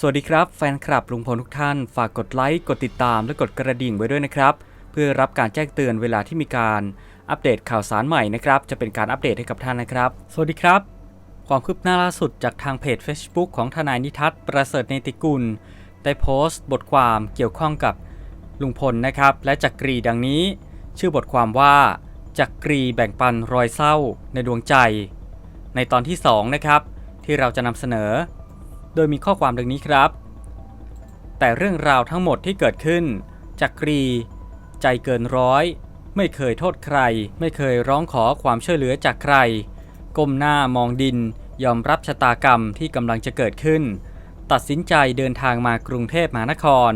สวัสดีครับแฟนคลับลุงพลทุกท่าน ฝากกดไลค์ กดติดตาม และกดกระดิ่งไว้ด้วยนะครับ เพื่อรับการแจ้งเตือนเวลาที่มีการอัปเดตข่าวสารใหม่นะครับ จะเป็นการอัปเดตให้กับท่านนะครับ สวัสดีครับ ความคืบหน้าล่าสุดจากทางเพจ Facebook ของทนายนิทัศน์ประเสริฐเนติกุล ได้โพสต์ บทความเกี่ยวข้องกับลุงพลนะครับ และจักรีดังนี้ ชื่อบทความว่าจักรีแบ่งปันรอยเศร้าในดวงใจ ในตอนที่สองนะครับที่เราจะนำเสนอ โดยมีข้อความดังนี้ครับ แต่เรื่องราวทั้งหมดที่เกิดขึ้น จักรี ใจเกินร้อย ไม่เคยโทษใคร ไม่เคยร้องขอความช่วยเหลือจากใคร ก้มหน้ามองดิน ยอมรับชะตากรรมที่กำลังจะเกิดขึ้น ตัดสินใจเดินทางมากรุงเทพมหานคร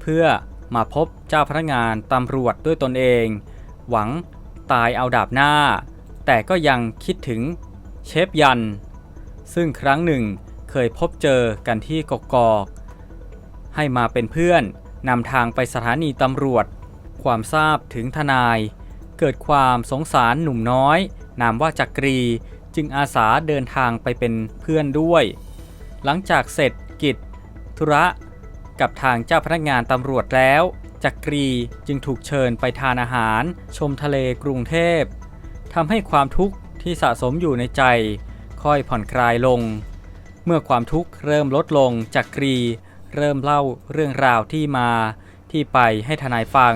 เพื่อมาพบเจ้าพนักงานตำรวจด้วยตนเอง หวังตายเอาดาบหน้า แต่ก็ยังคิดถึงเชฟยัน ซึ่งครั้งหนึ่ง เคยพบเจอกันที่กกอก ให้มาเป็นเพื่อนนำทางไปสถานีตำรวจ ความทราบถึงทนาย เกิดความสงสารหนุ่มน้อย นามว่าจักรีจึงอาสาเดินทางไปเป็นเพื่อนด้วย หลังจากเสร็จกิจ ธุระ กับทางเจ้าพนักงานตำรวจแล้ว จักรีจึงถูกเชิญไปทานอาหาร ชมทะเลกรุงเทพทำให้ความทุกข์ที่สะสมอยู่ในใจ ค่อยผ่อนคลายลง เมื่อความทุกข์เริ่มลดลงจักรี เริ่มเล่าเรื่องราวที่มา ที่ไปให้ทนายฟัง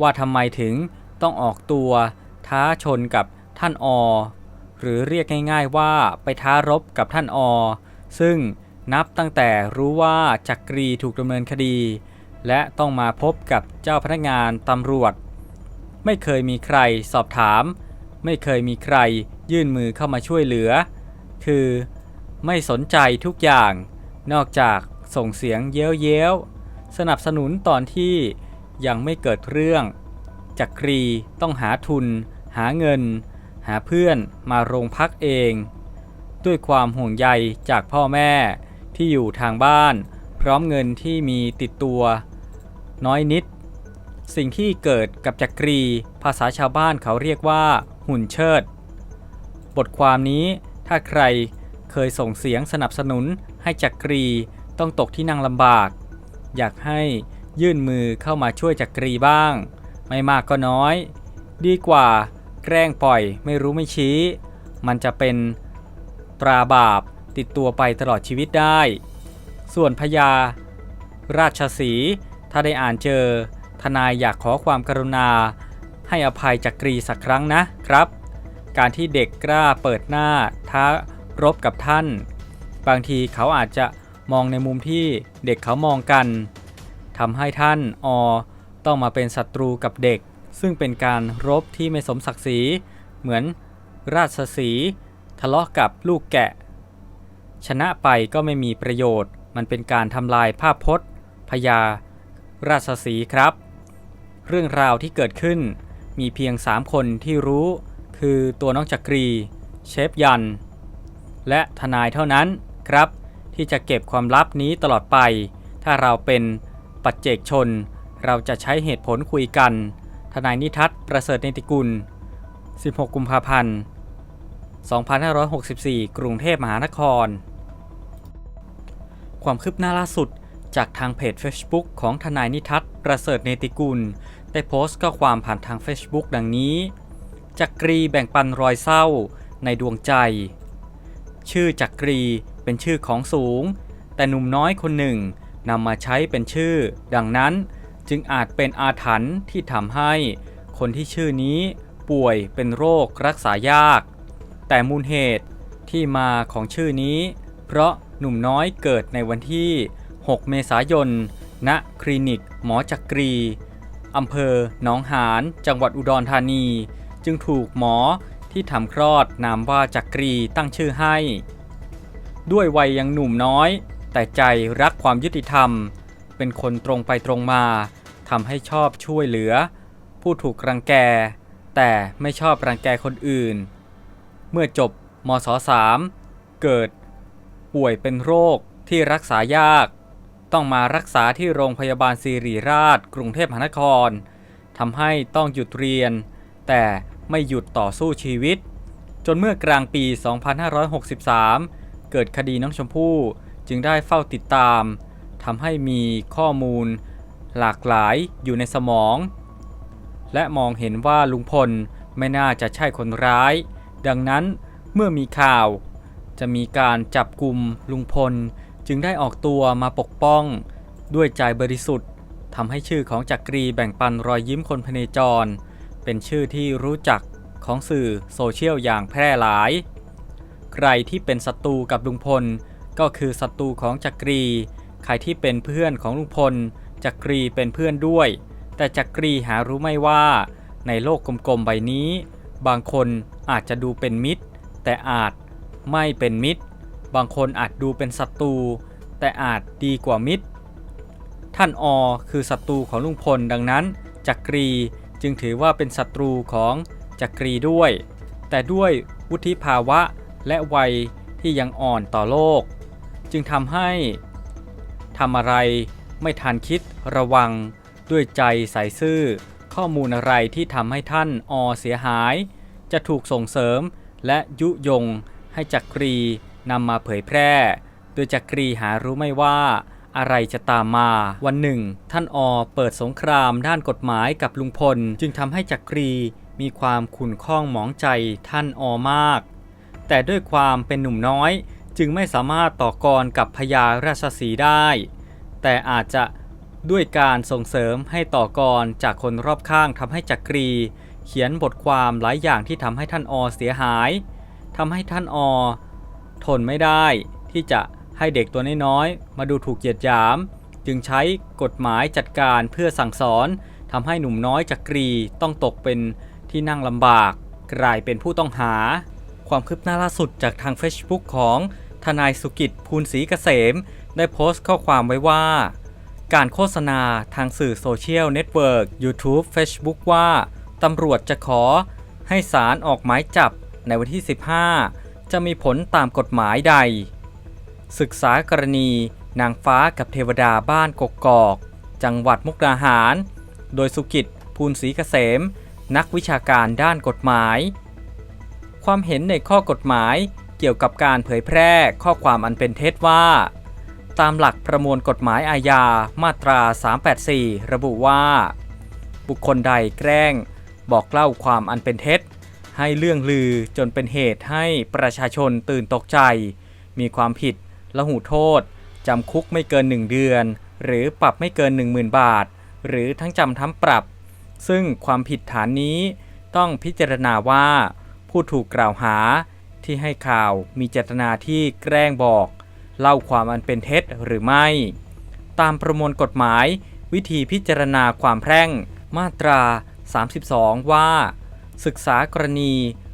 ว่าทำไมถึงต้องออกตัว ท้าชนกับท่านอ หรือเรียกง่ายๆว่าไปท้ารบกับท่านอ ซึ่งนับตั้งแต่รู้ว่าจักรีถูกดำเนินคดี และต้องมาพบกับเจ้าพนักงานตำรวจ ไม่เคยมีใครสอบถาม ไม่เคยมีใครยื่นมือเข้ามาช่วยเหลือ คือ ไม่สนใจทุกอย่าง นอกจากส่งเสียงเย้ยวเย้ยวๆสนับสนุนตอนที่ยังไม่เกิดเรื่อง จักรีต้องหาทุน หาเงิน หาเพื่อนมาโรงพักเอง ด้วยความห่วงใยจากพ่อแม่ที่อยู่ทางบ้าน พร้อมเงินที่มีติดตัว น้อยนิด สิ่งที่เกิดกับจักรี ภาษาชาวบ้านเขาเรียกว่า หุ่นเชิด บทความนี้ถ้าใคร เคยส่งเสียงสนับสนุนให้จักรีต้องตกที่นั่งลำบาก อยากให้ยื่นมือเข้ามาช่วยจักรีบ้าง ไม่มากก็น้อย ดีกว่าแกล้งปล่อยไม่รู้ไม่ชี้ มันจะเป็นตราบาปติดตัวไปตลอดชีวิตได้ ส่วนพญาราชสีถ้าได้อ่านเจอ ทนายอยากขอความกรุณา ให้อภัยจักรีสักครั้งนะครับ การที่เด็กกล้าเปิดหน้าท้า รบกับท่าน บางทีเขาอาจจะมองในมุมที่เด็กเขามองกันทำให้ท่านอต้องมาเป็นศัตรูกับเด็ก ซึ่งเป็นการรบที่ไม่สมศักดิ์ศรีเหมือนราชสีทะเลาะกับลูกแกะ ชนะไปก็ไม่มีประโยชน์ มันเป็นการทำลายภาพพจน์พญาราชสีครับ เรื่องราวที่เกิดขึ้นมีเพียง 3 คนที่รู้ คือตัวน้องจักรี เชฟยัน และทนายเท่านั้นครับ ที่จะเก็บความลับนี้ตลอดไป ถ้าเราเป็นปัจเจกชน เราจะใช้เหตุผลคุยกัน ทนายนิทัศน์ประเสริฐเนติกุล 16 กุมภาพันธ์ 2564 กรุงเทพมหานคร ความคืบหน้าล่าสุดจากทางเพจ Facebook ของทนายนิทัศน์ประเสริฐเนติกุล ได้โพสต์ข้อความผ่านทาง Facebook ดังนี้ จักรีแบ่งปันรอยเศร้าในดวงใจ ชื่อจักรีเป็นชื่อของสูง แต่หนุ่มน้อยคนหนึ่งนำมาใช้เป็นชื่อ ดังนั้นจึงอาจเป็นอาถรรพ์ที่ทำให้คนที่ชื่อนี้ป่วยเป็นโรครักษายาก แต่มูลเหตุที่มาของชื่อนี้ เพราะหนุ่มน้อยเกิดในวันที่ 6 เมษายน ณ คลินิกหมอจักรี อำเภอหนองหาน จังหวัดอุดรธานี จึงถูกหมอ ที่ทำคลอดนามว่าจักรีตั้งชื่อให้ ด้วยวัยยังหนุ่มน้อย แต่ใจรักความยุติธรรม เป็นคนตรงไปตรงมาทำให้ชอบช่วยเหลือ ผู้ถูกรังแก แต่ไม่ชอบรังแกคนอื่น เมื่อจบมศ3เกิด ป่วยเป็นโรคที่รักษายาก ต้องมารักษาที่โรงพยาบาลศิริราช กรุงเทพมหานครทำให้ต้องหยุดเรียน แต่ ไม่หยุดต่อสู้ชีวิต จนเมื่อกลางปี 2563 เกิดคดีน้องชมพู่จึงได้เฝ้าติดตามทำให้มีข้อมูลหลากหลายอยู่ในสมอง และมองเห็นว่าลุงพลไม่น่าจะใช่คนร้าย ดังนั้นเมื่อมีข่าว จะมีการจับกลุ่มลุงพลจึงได้ออกตัวมาปกป้อง ด้วยใจบริสุทธิ์ทำให้ชื่อของจักรีแบ่งปันรอยยิ้มคนพเนจร เป็นชื่อที่รู้จักของสื่อโซเชียลอย่างแพร่หลาย ใครที่เป็นศัตรูกับลุงพล ก็คือศัตรูของจักรี ใครที่เป็นเพื่อนของลุงพล จักรีเป็นเพื่อนด้วย แต่จักรีหารู้ไม่ว่า ในโลกกลมๆใบนี้ บางคนอาจจะดูเป็นมิตร แต่อาจไม่เป็นมิตร บางคนอาจดูเป็นศัตรู แต่อาจดีกว่ามิตร ท่านอคือศัตรูของลุงพลดังนั้นจักรี จึงถือว่าเป็นศัตรูของจักรีด้วย แต่ด้วยวุฒิภาวะและวัยที่ยังอ่อนต่อโลก จึงทำให้ทำอะไรไม่ทันคิดระวังด้วยใจใสซื่อ ข้อมูลอะไรที่ทำให้ท่านอเสียหาย จะถูกส่งเสริมและยุยงให้จักรีนำมาเผยแพร่ โดยจักรีหารู้ไม่ว่า อะไรจะตามมา วันหนึ่ง ท่านอเปิดสงครามด้านกฎหมายกับลุงพล จึงทำให้จักรีมีความขุ่นข้องหมองใจท่านอมาก แต่ด้วยความเป็นหนุ่มน้อย จึงไม่สามารถต่อกรกับพญาราชสีได้ แต่อาจจะด้วยการส่งเสริมให้ต่อกรจากคนรอบข้างทำให้จักรี เขียนบทความหลายอย่างที่ทำให้ท่านอเสียหายทำให้ท่านอ ทนไม่ได้ที่จะ ให้เด็กตัวน้อยๆมาดูถูกเหยียดหยาม จึงใช้กฎหมายจัดการเพื่อสั่งสอนทำให้หนุ่มน้อยจักรีต้องตกเป็นที่นั่งลำบาก กลายเป็นผู้ต้องหา ความคืบหน้าล่าสุดจากทาง Facebook ของทนายสุกิจภูลศรีเกษม ได้โพสต์ข้อความไว้ว่า การโฆษณาทางสื่อโซเชียลเน็ตเวิร์ก YouTube Facebook ว่าตำรวจจะขอให้ศาลออกหมายจับในวันที่ 15 จะมีผลตามกฎหมายใด ศึกษากรณี นางฟ้ากับเทวดาบ้านกกอก จังหวัดมุกดาหาร โดยสุกิจภูลศรีเกษม นักวิชาการด้านกฎหมาย ความเห็นในข้อกฎหมายเกี่ยวกับการเผยแพร่ข้อความอันเป็นเท็จว่า ตามหลักประมวลกฎหมายอาญามาตรา 384 ระบุว่า บุคคลใดแกล้ง บอกเล่าความอันเป็นเท็จ ให้เรื่องลือจนเป็นเหตุให้ประชาชนตื่นตกใจ มีความผิด ละหูโทษ จำคุกไม่เกิน 1 เดือน หรือปรับไม่เกิน 10,000 บาท หรือทั้งจำทั้งปรับ ซึ่งความผิดฐานนี้ต้องพิจารณาว่า ผู้ถูกกล่าวหาที่ให้ข่าวมีเจตนาที่แกล้งบอก เล่าความอันเป็นเท็จหรือไม่ ตามประมวลกฎหมายวิธีพิจารณาความแพร่งมาตรา 32 ว่า ศึกษากรณี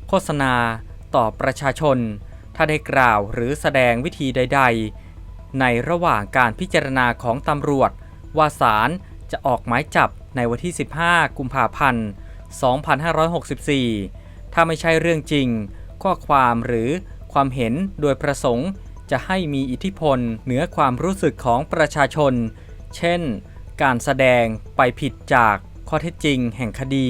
โฆษณา ต่อประชาชน ถ้าได้กล่าวหรือแสดงวิธีใด ๆ ในระหว่างการพิจารณาของตำรวจ ว่าศาลจะออกหมายจับในวันที่ 15 กุมภาพันธ์ 2564 ถ้าไม่ใช่เรื่องจริง ข้อความหรือความเห็นโดยประสงค์จะให้มีอิทธิพลเหนือความรู้สึกของประชาชน เช่น การแสดงไปผิดจากข้อเท็จจริงแห่งคดี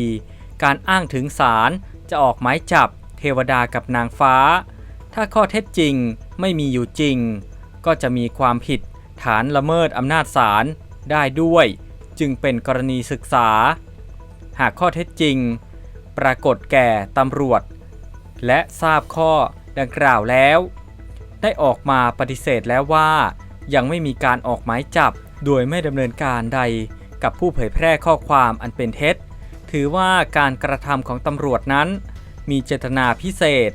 การอ้างถึงศาลจะออกหมายจับเทวดากับนางฟ้า ถ้าข้อเท็จจริงไม่มีอยู่จริง ก็จะมีความผิดฐานละเมิดอำนาจศาลได้ด้วย จึงเป็นกรณีศึกษา หากข้อเท็จจริง ปรากฏแก่ตำรวจ และทราบข้อดังกล่าวแล้ว ได้ออกมาปฏิเสธแล้วว่า ยังไม่มีการออกหมายจับ โดยไม่ดำเนินการใดกับผู้เผยแพร่ข้อความอันเป็นเท็จ ถือว่าการกระทำของตำรวจนั้น มีเจตนาพิเศษ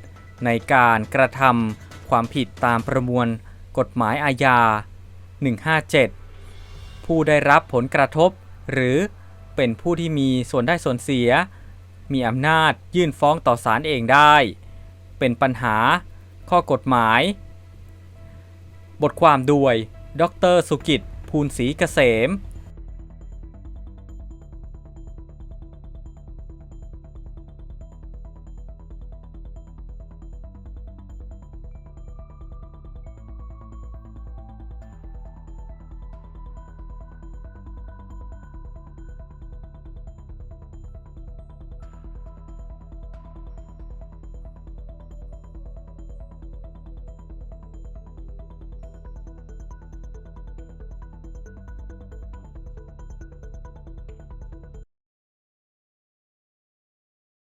ในการกระทำความผิดตามประมวลกฎหมายอาญา 157 ผู้ได้รับผลกระทบ หรือเป็นผู้ที่มีส่วนได้ส่วนเสีย มีอำนาจยื่นฟ้องต่อศาลเองได้ เป็นปัญหา ข้อกฎหมาย บทความด้วยดรสุกิจ ภูลศรีเกษม